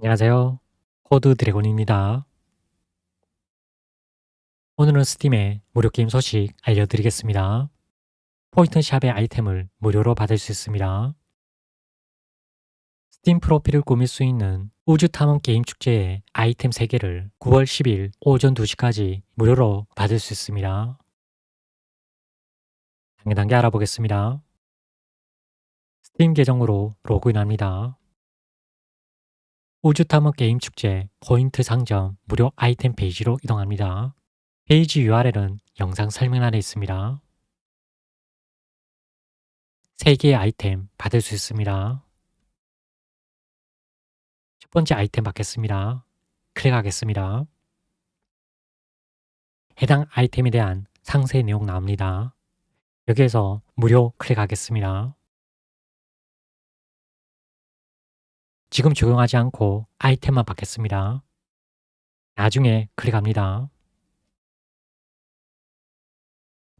안녕하세요. 코드 드래곤입니다. 오늘은 스팀의 무료 게임 소식 알려드리겠습니다. 포인트샵의 아이템을 무료로 받을 수 있습니다. 스팀 프로필을 꾸밀 수 있는 우주 탐험 게임 축제의 아이템 3개를 9월 10일 오전 2시까지 무료로 받을 수 있습니다. 단계 단계 알아보겠습니다. 스팀 계정으로 로그인합니다. 우주탐험 게임 축제 포인트 상점 무료 아이템 페이지로 이동합니다. 페이지 URL은 영상 설명란에 있습니다. 3개의 아이템 받을 수 있습니다. 첫 번째 아이템 받겠습니다. 클릭하겠습니다. 해당 아이템에 대한 상세 내용 나옵니다. 여기에서 무료 클릭하겠습니다. 지금 적용하지 않고 아이템만 받겠습니다. 나중에 클릭합니다.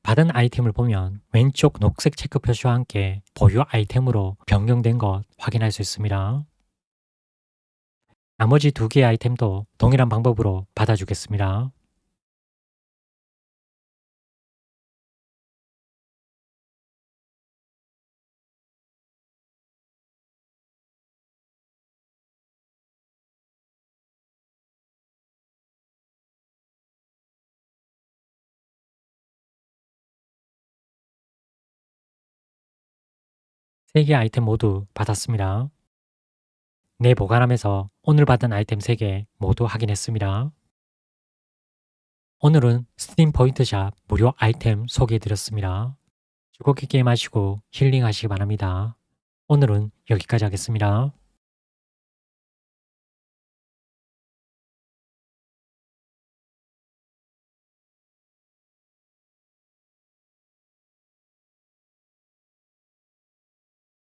받은 아이템을 보면 왼쪽 녹색 체크 표시와 함께 보유 아이템으로 변경된 것 확인할 수 있습니다. 나머지 두 개의 아이템도 동일한 방법으로 받아주겠습니다. 세개 아이템 모두 받았습니다. 내 보관함에서 오늘 받은 아이템 3개 모두 확인했습니다. 오늘은 스팀 포인트샵 무료 아이템 소개해드렸습니다. 즐겁게 게임하시고 힐링하시기 바랍니다. 오늘은 여기까지 하겠습니다.